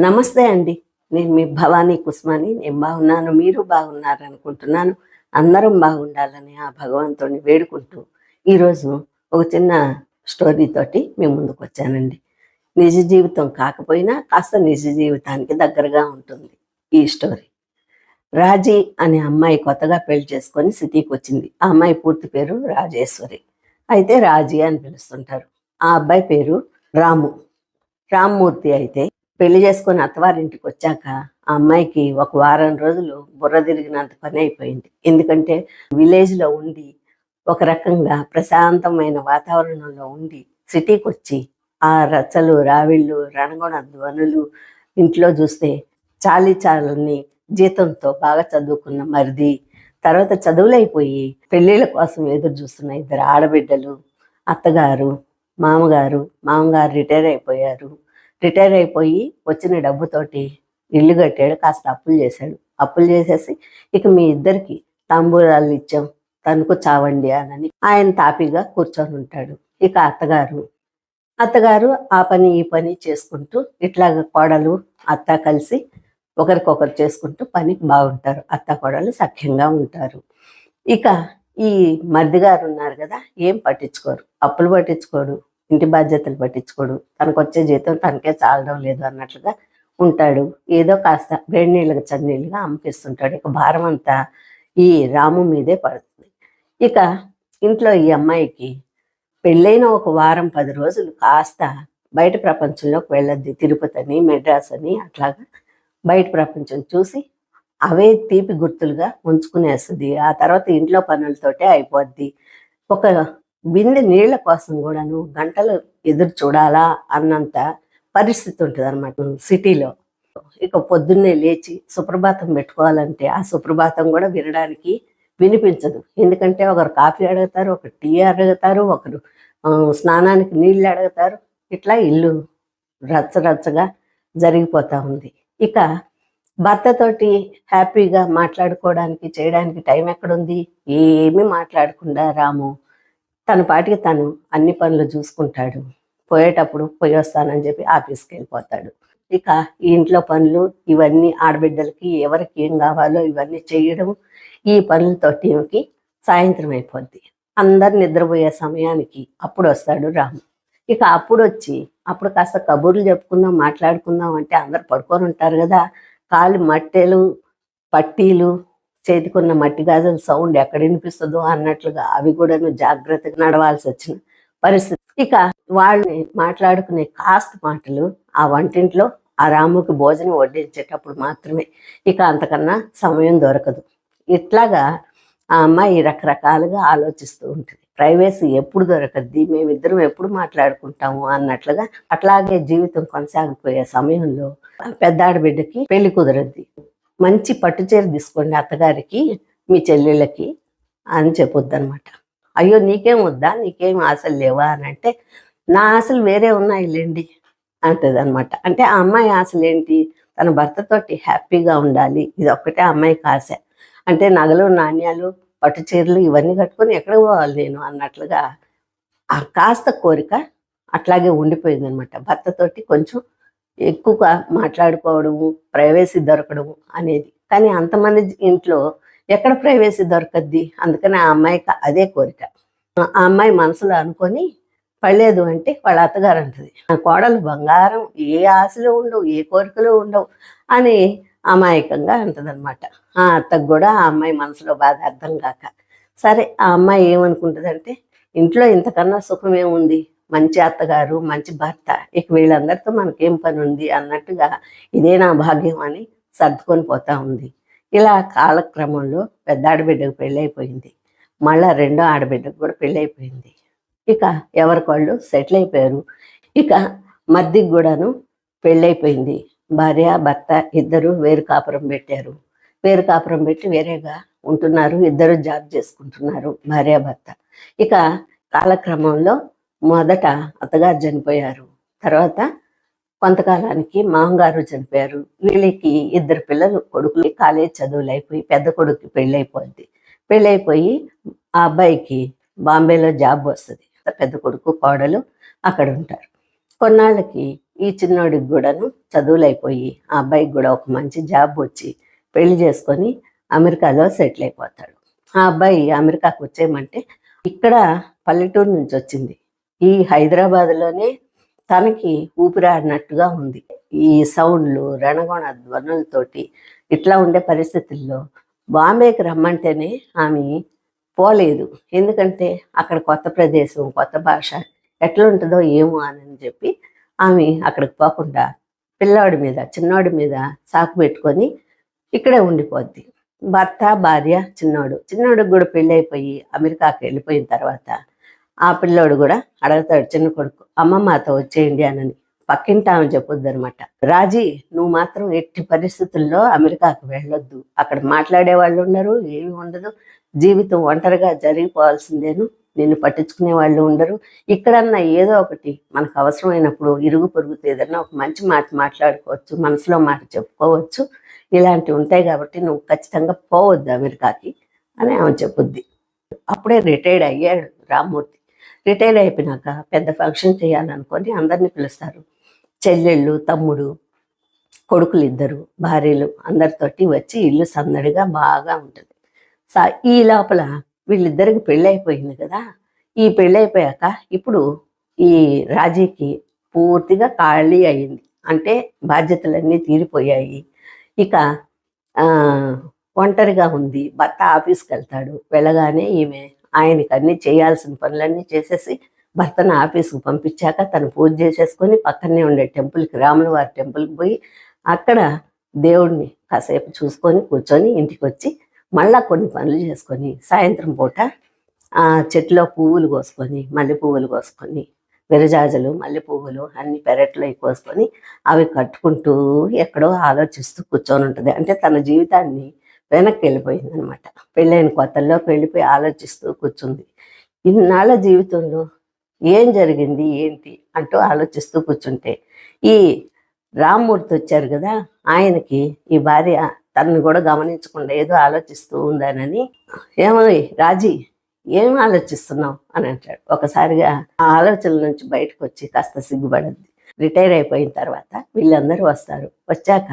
నమస్తే అండి. నేను మీ భవానీ కుస్మాని. నేను బాగున్నాను. మీరు బాగున్నారు అనుకుంటున్నాను. అందరం బాగుండాలని ఆ భగవంతుడిని వేడుకుంటూ ఈరోజు ఒక చిన్న స్టోరీ తోటి మీ ముందుకు వచ్చానండి. నిజ జీవితం కాకపోయినా కాస్త నిజ జీవితానికి దగ్గరగా ఉంటుంది ఈ స్టోరీ. రాజీ అనే అమ్మాయి కొత్తగా పెళ్ళి చేసుకొని సిటీకి వచ్చింది. ఆ అమ్మాయి పూర్తి పేరు రాజేశ్వరి. అయితే రాజీ అని పిలుస్తుంటారు. ఆ అబ్బాయి పేరు రాము. రామ్మూర్తి అయితే పెళ్ళి చేసుకొని అత్తవారింటికి వచ్చాక ఆ అమ్మాయికి ఒక వారం రోజులు బుర్ర తిరిగినంత పని అయిపోయింది. ఎందుకంటే విలేజ్లో ఉండి ఒక రకంగా ప్రశాంతమైన వాతావరణంలో ఉండి సిటీకి వచ్చి ఆ రచ్చలు రావిళ్ళు రణగొణ ధ్వనులు ఇంట్లో చూస్తే చాలి చాలని జీతంతో బాగా చదువుకున్న మరిది తర్వాత చదువులైపోయి పెళ్ళిళ్ళ కోసం ఎదురు చూస్తున్న ఇద్దరు ఆడబిడ్డలు అత్తగారు మామగారు మామగారు రిటైర్ అయిపోయారు. రిటైర్ అయిపోయి వచ్చిన డబ్బుతోటి ఇల్లు కట్టాడు కాస్త అప్పులు చేశాడు. అప్పులు చేసేసి ఇక మీ ఇద్దరికి తాంబూలాలు ఇచ్చాం తనకు చావండి అని ఆయన తాపీగా కూర్చొని ఉంటాడు. ఇక అత్తగారు అత్తగారు ఆ పని ఈ పని చేసుకుంటూ ఇట్లాగ కోడలు అత్త కలిసి ఒకరికొకరు చేసుకుంటూ పనికి బాగుంటారు. అత్త కోడలు సఖ్యంగా ఉంటారు. ఇక ఈ మరిది గారు ఉన్నారు కదా ఏం పట్టించుకోరు? అప్పులు పట్టించుకోడు ఇంటి బాధ్యతలు పట్టించుకోడు. తనకు వచ్చే జీతం తనకే చాలడం లేదు అన్నట్లుగా ఉంటాడు. ఏదో కాస్త వేడి నీళ్ళకి చన్నీళ్ళుగా అమ్మకిస్తుంటాడు ఇక భారం అంతా ఈ రాము మీదే పడుతుంది. ఇక ఇంట్లో ఈ అమ్మాయికి పెళ్ళైన ఒక వారం పది రోజులు కాస్త బయట ప్రపంచంలోకి వెళ్ళద్ది. తిరుపతి అని మెడ్రాస్ అని అట్లాగా బయట ప్రపంచం చూసి అవే తీపి గుర్తులుగా ఉంచుకునేస్తుంది. ఆ తర్వాత ఇంట్లో పనులతోటే అయిపోద్ది. ఒక బిందె నీళ్ళ కోసం కూడాను గంటలు ఎదురు చూడాలా అన్నంత పరిస్థితి ఉంటుంది అనమాట సిటీలో. ఇక పొద్దున్నే లేచి సుప్రభాతం పెట్టుకోవాలంటే ఆ సుప్రభాతం కూడా వినడానికి వినిపించదు. ఎందుకంటే ఒకరు కాఫీ అడుగుతారు ఒకరు టీ అడుగుతారు ఒకరు స్నానానికి నీళ్ళు అడుగుతారు. ఇట్లా ఇల్లు రచ్చ రచ్చగా జరిగిపోతా ఉంది. ఇక భర్తతోటి హ్యాపీగా మాట్లాడుకోవడానికి చేయడానికి టైం ఎక్కడుంది? ఏమీ మాట్లాడకుండా రాము. తన పాటికి తను అన్ని పనులు చూసుకుంటాడు. పోయేటప్పుడు పోయి వస్తానని చెప్పి ఆఫీస్కి వెళ్ళిపోతాడు ఇక ఈ ఇంట్లో పనులు ఇవన్నీ ఆడబిడ్డలకి ఎవరికి ఏం కావాలో ఇవన్నీ చేయడం ఈ పనులతో టీంకి సాయంత్రం అయిపోద్ది. అందరు నిద్రపోయే సమయానికి అప్పుడు వస్తాడు రాము. ఇక అప్పుడు వచ్చి అప్పుడు కాస్త కబుర్లు చెప్పుకుందాం మాట్లాడుకుందాం అంటే అందరు పడుకొని ఉంటారు కదా. కాలు మట్టెలు పట్టీలు చేతికున్న మట్టి గాజుల సౌండ్ ఎక్కడ వినిపిస్తుందో అన్నట్లుగా అవి కూడాను జాగ్రత్తగా నడవాల్సి వచ్చిన పరిస్థితి. ఇక వాళ్ళని మాట్లాడుకునే కాస్త మాటలు ఆ వంటింట్లో ఆ రాముకి భోజనం వడ్డించేటప్పుడు మాత్రమే ఇక అంతకన్నా సమయం దొరకదు. ఇట్లాగా ఆ అమ్మాయి రకరకాలుగా ఆలోచిస్తూ ఉంటుంది. ప్రైవసీ ఎప్పుడు దొరకద్ది? మేమిద్దరం ఎప్పుడు మాట్లాడుకుంటాము? అన్నట్లుగా అట్లాగే జీవితం కొనసాగిపోయే సమయంలో పెద్దాడబిడ్డకి పెళ్ళి కుదరద్ది. మంచి పట్టుచీర తీసుకోండి అత్తగారికి మీ చెల్లెళ్ళకి అని చెప్పొద్దు అనమాట అయ్యో నీకేం వద్దా? నీకేం ఆశలు లేవా? అని అంటే నా ఆశలు వేరే ఉన్నాయి లేండి అంటది అనమాట అంటే ఆ అమ్మాయి ఆశలు ఏంటి? తన భర్తతోటి హ్యాపీగా ఉండాలి. ఇది ఒక్కటే అమ్మాయికి ఆశ. అంటే నగలు నాణ్యాలు పట్టు చీరలు ఇవన్నీ కట్టుకొని ఎక్కడికి పోవాలి నేను అన్నట్లుగా ఆ కాస్త కోరిక అట్లాగే ఉండిపోయింది అనమాట భర్తతోటి కొంచెం ఎక్కువగా మాట్లాడుకోవడము ప్రైవసీ దొరకడము అనేది. కానీ అంతమంది ఇంట్లో ఎక్కడ ప్రైవసీ దొరకద్ది? అందుకని ఆ అమ్మాయికి అదే కోరిక. ఆ అమ్మాయి మనసులో అనుకొని పడలేదు అంటే వాళ్ళ అత్తగారు అంటది నా కోడలు బంగారం ఏ ఆశలు ఉండవు ఏ కోరికలు ఉండవు అని అమాయకంగా అంటదన్నమాట. ఆ అత్తకు కూడా ఆ అమ్మాయి మనసులో బాధ అర్థం కాక. సరే ఆ అమ్మాయి ఏమనుకుంటుందంటే ఇంట్లో ఇంతకన్నా సుఖమేముంది మంచి అత్తగారు మంచి భర్త. ఇక వీళ్ళందరితో మనకేం పని ఉంది అన్నట్టుగా ఇదే నా భాగ్యం అని సర్దుకొని పోతా ఉంది. ఇలా కాలక్రమంలో పెద్ద ఆడబిడ్డకు పెళ్ళైపోయింది. మళ్ళా రెండో ఆడబిడ్డకు కూడా పెళ్ళైపోయింది. ఇక ఎవరికి వాళ్ళు సెటిల్ అయిపోయారు ఇక మద్దికి కూడాను పెళ్ళైపోయింది. భార్య భర్త ఇద్దరు వేరు కాపురం పెట్టారు. వేరు కాపురం పెట్టి వేరేగా ఉంటున్నారు. ఇద్దరు జాబ్ చేసుకుంటున్నారు భార్య భర్త. ఇక కాలక్రమంలో మొదట అత్తగారు చనిపోయారు. తర్వాత కొంతకాలానికి మామగారు చనిపోయారు. వీళ్ళకి ఇద్దరు పిల్లలు కొడుకులు కాలేజ్ చదువులు అయిపోయి పెద్ద కొడుకు పెళ్ళైపోద్ది. పెళ్ళైపోయి ఆ అబ్బాయికి బాంబేలో జాబ్ వస్తుంది. పెద్ద కొడుకు కోడలు అక్కడ ఉంటారు. కొన్నాళ్ళకి ఈ చిన్నోడికి కూడాను చదువులు అయిపోయి ఆ అబ్బాయికి కూడా ఒక మంచి జాబ్ వచ్చి పెళ్ళి చేసుకొని అమెరికాలో సెటిల్ అయిపోతాడు. ఆ అబ్బాయి అమెరికాకు వచ్చేయమంటే ఇక్కడ పల్లెటూరు నుంచి వచ్చింది. ఈ హైదరాబాద్లోనే తనకి ఊపిరాడినట్టుగా ఉంది. ఈ సౌండ్లు రణగొణ ధ్వనులతోటి ఇట్లా ఉండే పరిస్థితుల్లో బాంబేకి రమ్మంటేనే ఆమె పోలేదు. ఎందుకంటే అక్కడ కొత్త ప్రదేశం కొత్త భాష ఎట్లా ఉంటుందో ఏమో అని చెప్పి ఆమె అక్కడికి పోకుండా పిల్లవాడి మీద చిన్నవాడి మీద సాకు పెట్టుకొని ఇక్కడే ఉండిపోద్ది. భర్త భార్య చిన్నోడు. చిన్నోడికి కూడా పెళ్ళి అయిపోయి అమెరికాకి వెళ్ళిపోయిన తర్వాత ఆ పిల్లోడు కూడా అడుగుతాడు చిన్న కొడుకు అమ్మ మాతో వచ్చేయండి అని పక్కింటి ఆమె చెప్పొద్దు అనమాట రాజీ నువ్వు మాత్రం ఎట్టి పరిస్థితుల్లో అమెరికాకు వెళ్ళొద్దు. అక్కడ మాట్లాడే వాళ్ళు ఉండరు ఏమి ఉండదు. జీవితం ఒంటరిగా జరిగిపోవాల్సిందేను. నిన్ను పట్టించుకునే వాళ్ళు ఉండరు. ఇక్కడన్నా ఏదో ఒకటి మనకు అవసరమైనప్పుడు ఇరుగు పొరుగుతో ఏదన్నా ఒక మంచి మాట మాట్లాడుకోవచ్చు మనసులో మాట చెప్పుకోవచ్చు. ఇలాంటివి ఉంటాయి కాబట్టి నువ్వు ఖచ్చితంగా పోవద్దు అమెరికాకి అని ఆమె చెప్పుద్ది. అప్పుడే రిటైర్డ్ అయ్యాడు రామ్మూర్తి. రిటైర్ అయిపోయినాక పెద్ద ఫంక్షన్ చేయాలనుకొని అందరిని పిలుస్తారు. చెల్లెళ్ళు తమ్ముడు కొడుకులు ఇద్దరు భార్యలు అందరితోటి వచ్చి ఇల్లు సందడిగా బాగా ఉంటుంది. సా ఈ లోపల వీళ్ళిద్దరికి పెళ్ళి అయిపోయింది కదా. ఈ పెళ్ళి అయిపోయాక ఇప్పుడు ఈ రాజీకి పూర్తిగా ఖాళీ అయింది అంటే బాధ్యతలన్నీ తీరిపోయాయి. ఇక ఆ, ఒంటరిగా ఉంది. భర్త ఆఫీస్కి వెళ్తాడు. వెళ్ళగానే ఈమె ఆయనకి అన్ని చేయాల్సిన పనులన్నీ చేసేసి భర్తను ఆఫీస్కి పంపించాక తను పూజ చేసేసుకొని పక్కనే ఉండే టెంపుల్కి రాముల వారి టెంపుల్కి పోయి అక్కడ దేవుడిని కాసేపు చూసుకొని కూర్చొని ఇంటికి వచ్చి మళ్ళా కొన్ని పనులు చేసుకొని సాయంత్రం పూట ఆ చెట్లో పువ్వులు కోసుకొని మల్లె పువ్వులు కోసుకొని విరజాజులు మల్లె పువ్వులు అన్ని పెరట్లో కోసుకొని అవి కట్టుకుంటూ ఎక్కడో ఆలోచిస్తూ కూర్చొని ఉంటుంది అంటే తన జీవితాన్ని వెనక్కి వెళ్ళిపోయింది అనమాట పెళ్ళైన కొత్తల్లోకి వెళ్ళిపోయి ఆలోచిస్తూ కూర్చుంది. ఇన్నాళ్ళ జీవితంలో ఏం జరిగింది ఏంటి అంటూ ఆలోచిస్తూ కూర్చుంటే ఈ రామ్మూర్తి వచ్చారు కదా ఆయనకి ఈ భార్య తనను కూడా గమనించకుండా ఏదో ఆలోచిస్తూ ఉందానని ఏమో రాజీ ఏం ఆలోచిస్తున్నావు అని అంటాడు. ఒకసారిగా ఆ ఆలోచనల నుంచి బయటకు వచ్చి కాస్త సిగ్గుపడద్ది రిటైర్ అయిపోయిన తర్వాత వీళ్ళందరూ వస్తారు. వచ్చాక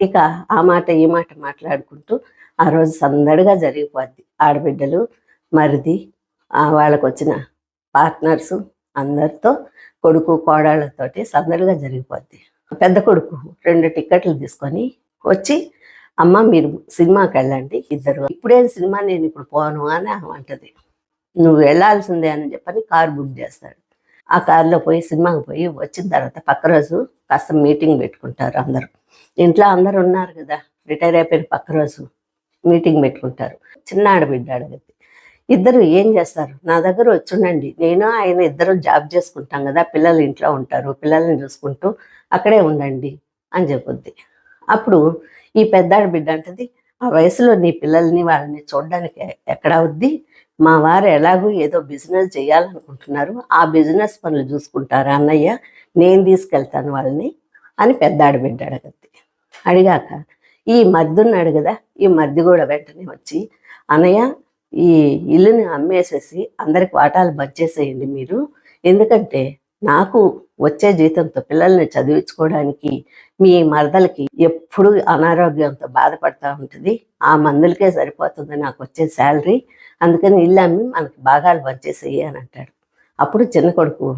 ఇక ఆ మాట ఈ మాట మాట్లాడుకుంటూ ఆ రోజు సందడిగా జరిగిపోద్ది. ఆడబిడ్డలు మరిది వాళ్ళకు వచ్చిన పార్ట్నర్స్ అందరితో కొడుకు కోడళ్ళతోటి సందడిగా జరిగిపోద్ది. పెద్ద కొడుకు రెండు టిక్కెట్లు తీసుకొని వచ్చి అమ్మ మీరు సినిమాకి వెళ్ళండి ఇద్దరు. ఇప్పుడే సినిమా నేను ఇప్పుడు పోను అని అంటది. నువ్వు వెళ్ళాల్సిందే అని చెప్పని కార్ బుక్ చేస్తాడు. ఆ కార్లో పోయి సినిమాకి పోయి వచ్చిన తర్వాత పక్క రోజు కాస్త మీటింగ్ పెట్టుకుంటారు అందరూ. ఇంట్లో అందరు ఉన్నారు కదా రిటైర్ అయిపోయిన పక్క రోజు. మీటింగ్ పెట్టుకుంటారు. చిన్న ఆడబిడ్డ అడగద్ది. ఇద్దరు ఏం చేస్తారు? నా దగ్గర వచ్చుండండి నేను ఆయన ఇద్దరు జాబ్ చేసుకుంటాం కదా పిల్లలు ఇంట్లో ఉంటారు పిల్లల్ని చూసుకుంటూ అక్కడే ఉండండి అని చెప్పుద్ది. అప్పుడు ఈ పెద్దాడి బిడ్డ అంటది ఆ వయసులో నీ పిల్లల్ని వాళ్ళని చూడడానికి ఎక్కడ అవుద్ది? మా వారు ఎలాగూ ఏదో బిజినెస్ చేయాలనుకుంటున్నారు. ఆ బిజినెస్ పనులు చూసుకుంటారా అన్నయ్య? నేను తీసుకెళ్తాను వాళ్ళని అని పెద్దాడి బిడ్డ అడగద్ది. అడిగాక ఈ మద్ది ఉన్నాడు కదా ఈ మద్ది కూడా వెంటనే వచ్చి అన్నయ్య ఈ ఇల్లుని అమ్మేసేసి అందరికి వాటాలు బచ్చేసేయండి మీరు. ఎందుకంటే నాకు వచ్చే జీతంతో పిల్లల్ని చదివించుకోవడానికి మీ మరదలకి ఎప్పుడు అనారోగ్యంతో బాధపడతా ఉంటుంది. ఆ మందులకే సరిపోతుంది నాకు వచ్చే శాలరీ. అందుకని ఇల్లు అమ్మి మనకి భాగాలు పంచేసేయి అని అంటాడు. అప్పుడు చిన్న కొడుకు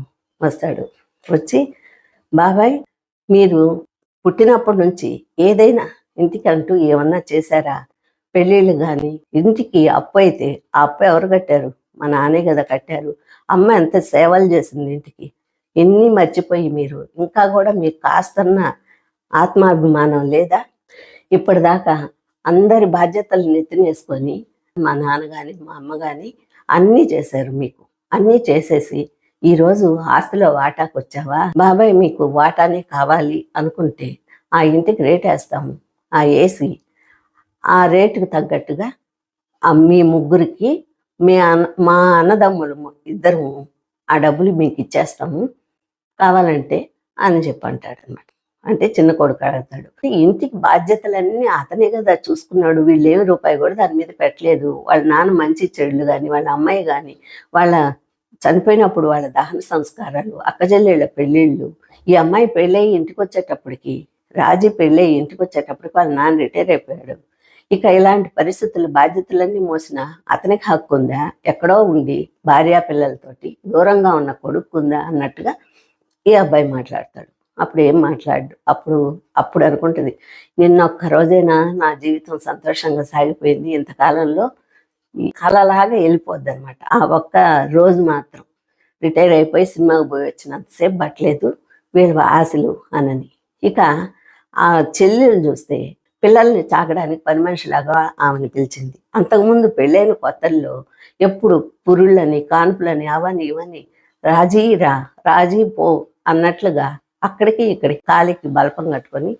వస్తాడు. వచ్చి బాబాయ్ మీరు పుట్టినప్పటి నుంచి ఏదైనా ఇంటికి అంటూ ఏమన్నా చేశారా? పెళ్ళిళ్ళు కానీ ఇంటికి అప్పు అయితే ఆ అప్పు ఎవరు కట్టారు? మా నాన్నే కదా కట్టారు. అమ్మ ఎంత సేవలు చేసింది ఇంటికి? ఎన్ని మర్చిపోయి మీరు? ఇంకా కూడా మీకు కాస్తన్న ఆత్మాభిమానం లేదా? ఇప్పటిదాకా అందరి బాధ్యతలు నెత్తినేసుకొని మా నాన్న కానీ మా అమ్మ కానీ అన్నీ చేశారు మీకు. అన్నీ చేసేసి ఈరోజు ఆస్తిలో వాటాకు వచ్చావా బాబాయ్ మీకు వాటానే కావాలి అనుకుంటే ఆ ఇంటికి రేట్ వేస్తాము ఆ ఏసి ఆ రేటుకు తగ్గట్టుగా ఆ మీ ముగ్గురికి మీ అన్న మా అన్నదమ్ములు ఇద్దరు ఆ డబ్బులు మీకు ఇచ్చేస్తాము. కావాలంటే అని చెప్పి అంటాడు అనమాట అంటే చిన్న కొడుకు అడుగుతాడు. ఇంటికి బాధ్యతలన్నీ అతనే కదా చూసుకున్నాడు. వీళ్ళు ఏమి రూపాయి కూడా దాని మీద పెట్టలేదు. వాళ్ళ నాన్న మంచి చెడులు కానీ వాళ్ళ అమ్మాయి కానీ వాళ్ళ చనిపోయినప్పుడు వాళ్ళ దహన సంస్కారాలు అక్కజల్లెళ్ళ పెళ్ళిళ్ళు ఈ అమ్మాయి పెళ్ళయి ఇంటికి వచ్చేటప్పటికి రాజీ పెళ్ళి ఇంటికి వచ్చేటప్పటికి వాళ్ళ నాన్న రిటైర్ అయిపోయాడు. ఇక ఇలాంటి పరిస్థితులు బాధ్యతలన్నీ మోసిన అతనికి హక్కు ఉందా? ఎక్కడో ఉండి భార్యా పిల్లలతోటి దూరంగా ఉన్న కొడుకు ఉందా అన్నట్టుగా ఈ అబ్బాయి మాట్లాడతాడు. అప్పుడు ఏం మాట్లాడు? అప్పుడు అప్పుడు అనుకుంటుంది నిన్న ఒక్క రోజైనా నా జీవితం సంతోషంగా సాగిపోయింది. ఇంతకాలంలో ఈ కళలాగా వెళ్ళిపోద్ది అనమాట ఆ ఒక్క రోజు మాత్రం రిటైర్ అయిపోయి సినిమాకి పోయి వచ్చినంతసేపు పట్టలేదు వీళ్ళ ఆశలు అనని. ఇక ఆ చెల్లెలు చూస్తే పిల్లల్ని చాకడానికి పని మనిషిలాగా ఆమెను పిలిచింది. అంతకుముందు పెళ్ళైన కొత్తల్లో ఎప్పుడు పురుళ్ళని కాన్పులని అవని ఇవని రాజీ రా రాజీ పో అన్నట్లుగా అక్కడికి ఇక్కడికి కాలికి బల్పం కట్టుకొని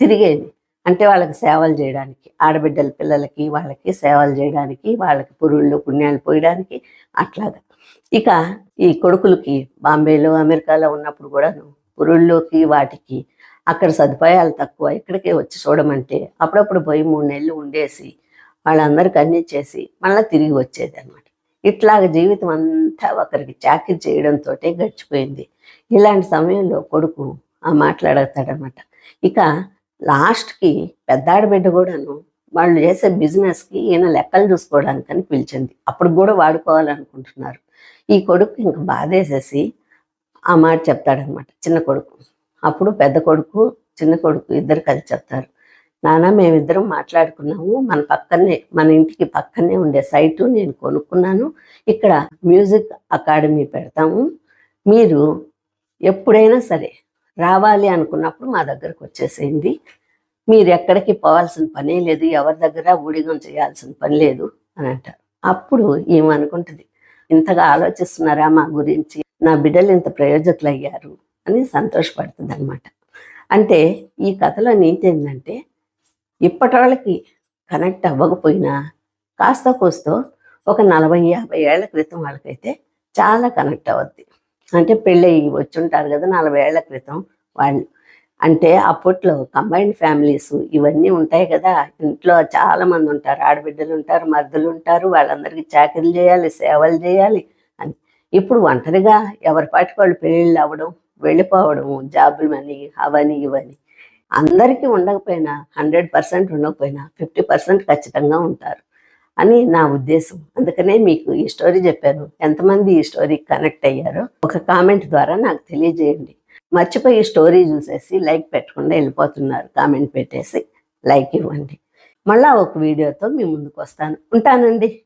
తిరిగేది. అంటే వాళ్ళకి సేవలు చేయడానికి ఆడబిడ్డల పిల్లలకి వాళ్ళకి సేవలు చేయడానికి వాళ్ళకి పురుళ్ళు పుణ్యాలు పోయడానికి అట్లాగా. ఇక ఈ కొడుకులకి బాంబేలో అమెరికాలో ఉన్నప్పుడు కూడాను పురుళ్ళలోకి వాటికి అక్కడ సదుపాయాలు తక్కువ ఇక్కడికే వచ్చి చూడమంటే అప్పుడప్పుడు పోయి మూడు నెలలు ఉండేసి వాళ్ళందరికీ అన్ని చేసి మళ్ళీ తిరిగి వచ్చేది అనమాట ఇట్లాగ జీవితం అంతా ఒకరికి చాకరీ చేయడంతో గడిచిపోయింది. ఇలాంటి సమయంలో కొడుకు ఆ మాట్లాడతాడనమాట ఇక లాస్ట్కి పెద్దాడి బిడ్డ కూడాను వాళ్ళు చేసే బిజినెస్కి ఈయన లెక్కలు చూసుకోవడానికని పిలిచింది. అప్పుడు కూడా వాడుకోవాలనుకుంటున్నారు. ఈ కొడుకు ఇంక బాధేసేసి ఆ మాట చెప్తాడనమాట చిన్న కొడుకు. అప్పుడు పెద్ద కొడుకు చిన్న కొడుకు ఇద్దరు కలిసి చెప్తారు నాన్న మేమిద్దరం మాట్లాడుకున్నాము. మన పక్కనే మన ఇంటికి పక్కనే ఉండే సైటు నేను కొనుక్కున్నాను. ఇక్కడ మ్యూజిక్ అకాడమీ పెడతాము. మీరు ఎప్పుడైనా సరే రావాలి అనుకున్నప్పుడు మా దగ్గరకు వచ్చేసేయండి. మీరు ఎక్కడికి పోవాల్సిన పనే లేదు. ఎవరి దగ్గర ఊడిగం చేయాల్సిన పని లేదు అని అంటారు అప్పుడు ఏమనుకుంటుంది? ఇంతగా ఆలోచిస్తున్నారా మా గురించి? నా బిడ్డలు ఇంత ప్రయోజకులు అయ్యారు అని సంతోషపడుతుంది అనమాట అంటే ఈ కథలో నీతి ఏంటంటే ఇప్పటి వాళ్ళకి కనెక్ట్ అవ్వకపోయినా కాస్త కోస్తో ఒక నలభై యాభై ఏళ్ళ క్రితం వాళ్ళకైతే చాలా కనెక్ట్ అవుద్ది అంటే పెళ్ళి వచ్చి ఉంటారు కదా నలభై ఏళ్ళ క్రితం వాళ్ళు. అంటే అప్పట్లో కంబైన్డ్ ఫ్యామిలీస్ ఇవన్నీ ఉంటాయి కదా ఇంట్లో చాలా మంది ఉంటారు ఆడబిడ్డలు ఉంటారు మర్దులు ఉంటారు వాళ్ళందరికీ చాకరీలు చేయాలి సేవలు చేయాలి అని. ఇప్పుడు ఒంటరిగా ఎవరి పాటికి వాళ్ళు పెళ్ళిళ్ళు అవ్వడం వెళ్ళిపోవడం జాబులని అవని ఇవని. అందరికీ ఉండకపోయినా హండ్రెడ్ పర్సెంట్ ఉండకపోయినా ఫిఫ్టీ పర్సెంట్ ఖచ్చితంగా ఉంటారు అని నా ఉద్దేశం. అందుకనే మీకు ఈ స్టోరీ చెప్పాను. ఎంతమంది ఈ స్టోరీ కనెక్ట్ అయ్యారో ఒక కామెంట్ ద్వారా నాకు తెలియజేయండి. మర్చిపోయి ఈ స్టోరీ చూసేసి లైక్ పెట్టకుండా వెళ్ళిపోతున్నారు. కామెంట్ పెట్టేసి లైక్ ఇవ్వండి. మళ్ళా ఒక వీడియోతో మీ ముందుకు వస్తాను. ఉంటానండి.